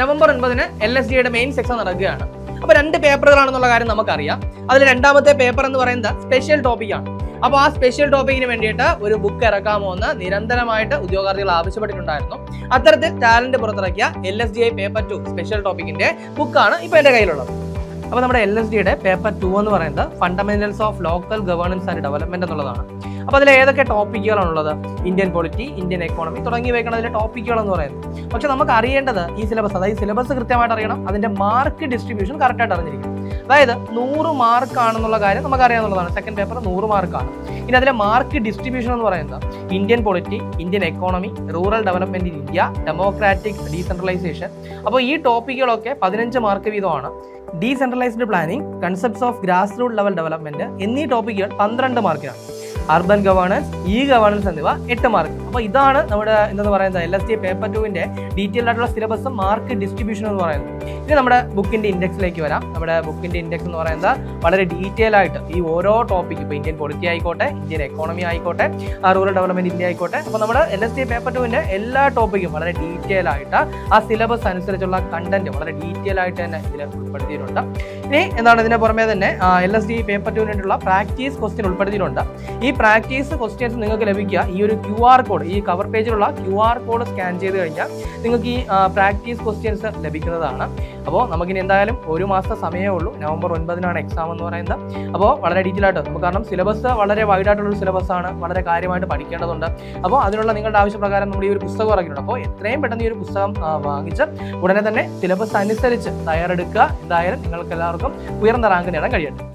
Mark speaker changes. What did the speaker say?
Speaker 1: November ഒൻപതിന് L S ഡിയുടെ main section നടക്കുകയാണ്. അപ്പോൾ രണ്ട് പേപ്പറുകളാണെന്നുള്ള കാര്യം നമുക്കറിയാം. അതിൽ രണ്ടാമത്തെ പേപ്പർ എന്ന് പറയുന്നത് സ്പെഷ്യൽ ടോപ്പിക്കാണ് അപ്പോൾ ആ സ്പെഷ്യൽ ടോപ്പിക്കിന് വേണ്ടിയിട്ട് ഒരു ബുക്ക് ഇറക്കാമോ എന്ന് നിരന്തരമായിട്ട് ഉദ്യോഗാർത്ഥികൾ ആവശ്യപ്പെട്ടിട്ടുണ്ടായിരുന്നു. അത്തരത്തിൽ ടാലന്റ് പുറത്തിറക്കിയ L S D I paper two special ടോപ്പിക്കിന്റെ ബുക്കാണ് ഇപ്പോൾ എന്റെ കയ്യിലുള്ളത്. അപ്പോൾ നമ്മുടെ എൽ എസ് ഡിയുടെ പേപ്പർ ടു എന്ന് പറയുന്നത് fundamentals of local governance and development എന്നുള്ളതാണ്. അപ്പോൾ അതിൽ ഏതൊക്കെ ടോപ്പിക്കുകളാണുള്ളത് ഇന്ത്യൻ പൊളിറ്റി ഇന്ത്യൻ എക്കോണമി തുടങ്ങി വെക്കണം അതിലെ ടോപ്പിക്കുകൾ എന്ന് പറയുന്നത്. പക്ഷെ നമുക്ക് അറിയേണ്ടത് ഈ സിലബസ് അതായത് സിലബസ് കൃത്യമായിട്ട് അറിയണം. അതിന്റെ മാർക്ക് ഡിസ്ട്രിബ്യൂഷൻ കറക്റ്റായിട്ട് അറിഞ്ഞിരിക്കണം. അതായത് നൂറ് മാർക്ക് ആണെന്നുള്ള കാര്യം നമുക്ക് അറിയാവുന്നതാണ് സെക്കൻഡ് പേപ്പർ നൂറ് മാർക്കാണ് ഇനി അതിലെ മാർക്ക് ഡിസ്ട്രിബ്യൂഷൻ എന്ന് പറയുന്നത് Indian polity Indian economy rural development in India democratic decentralisation അപ്പോൾ ഈ ടോപ്പിക്കുകളൊക്കെ പതിനഞ്ച് മാർക്ക് വീതമാണ്. Decentralised planning concepts of grass root level development എന്നീ ടോപ്പിക്കുകൾ പന്ത്രണ്ട് മാർക്കിനാണ് അർബൻ ഗവേണൻസ് ഇ ഗവേണൻസ് എന്നിവ എട്ട് മാർക്ക് അപ്പോൾ ഇതാണ് നമ്മുടെ എന്തെന്ന് പറയുന്നത് എൽ എസ് ടി പേപ്പർ ടുവിന്റെ ഡീറ്റെയിൽ ആയിട്ടുള്ള സിലബസും മാർക്ക് ഡിസ്ട്രിബ്യൂഷൻ എന്ന് പറയുന്നത്. ഇനി നമ്മുടെ ബുക്കിന്റെ ഇൻഡെക്സിലേക്ക് വരാം. നമ്മുടെ ബുക്കിന്റെ ഇൻഡെക്സ് എന്ന് പറയുന്നത് വളരെ ഡീറ്റെയിൽ ആയിട്ട് ഈ ഓരോ ടോപ്പിക് ഇപ്പോൾ ഇന്ത്യൻ പൊളിറ്റി ആയിക്കോട്ടെ ഇന്ത്യൻ എക്കോണമി ആയിക്കോട്ടെ റൂറൽ ഡെവലപ്മെന്റ് ഇന്ത്യ ആയിക്കോട്ടെ അപ്പോൾ നമ്മുടെ എൽ എസ് ടി പേപ്പർ ടുവിന്റെ എല്ലാ ടോപ്പിക്കും വളരെ ഡീറ്റെയിൽ ആയിട്ട് ആ സിലബസ് അനുസരിച്ചുള്ള കണ്ടന്റ് വളരെ ഡീറ്റെയിൽ ആയിട്ട് തന്നെ ഇതിൽ ഉൾപ്പെടുത്തിയിട്ടുണ്ട്. ഇനി എന്താണ് ഇതിന് പുറമെ തന്നെ? എൽ എസ് ഡി പേപ്പർ ടുവിനായിട്ടുള്ള പ്രാക്ടീസ് ക്വസ്റ്റ്യൻ ഉൾപ്പെടുത്തിയിട്ടുണ്ട്. ഈ പ്രാക്ടീസ് ക്വസ്റ്റ്യൻസ് നിങ്ങൾക്ക് ലഭിക്കുക ഈ ഒരു ക്യു ആർ കോഡ് ഈ കവർ പേജിലുള്ള ക്യു ആർ കോഡ് സ്കാൻ ചെയ്ത് കഴിഞ്ഞാൽ നിങ്ങൾക്ക് ഈ പ്രാക്ടീസ് ക്വസ്റ്റ്യൻസ് ലഭിക്കുന്നതാണ്. അപ്പോൾ നമുക്കിനി എന്തായാലും ഒരു മാസത്തെ സമയമേ ഉള്ളൂ. നവംബർ ഒൻപതിനാണ് എക്സാം എന്ന് പറയുന്നത്. അപ്പോൾ വളരെ ഡീറ്റെയിൽ ആയിട്ട് നമുക്ക് കാരണം സിലബസ് വളരെ വൈഡ് ആയിട്ടുള്ള സിലബസ് ആണ്. വളരെ കാര്യമായിട്ട് പഠിക്കേണ്ടതുണ്ട്. അപ്പോൾ അതിനുള്ള നിങ്ങളുടെ ആവശ്യപ്രകാരം നമ്മൾ ഈ ഒരു പുസ്തകം ഇറക്കിയിട്ടുണ്ട് അപ്പോൾ എത്രയും പെട്ടെന്ന് ഈ ഒരു പുസ്തകം വാങ്ങിച്ച് ഉടനെ തന്നെ സിലബസ് അനുസരിച്ച് തയ്യാറെടുക്കുക. എന്തായാലും നിങ്ങൾക്ക് എല്ലാവർക്കും ഉയർന്ന റാങ്ക് നേടാൻ കഴിയട്ടെ.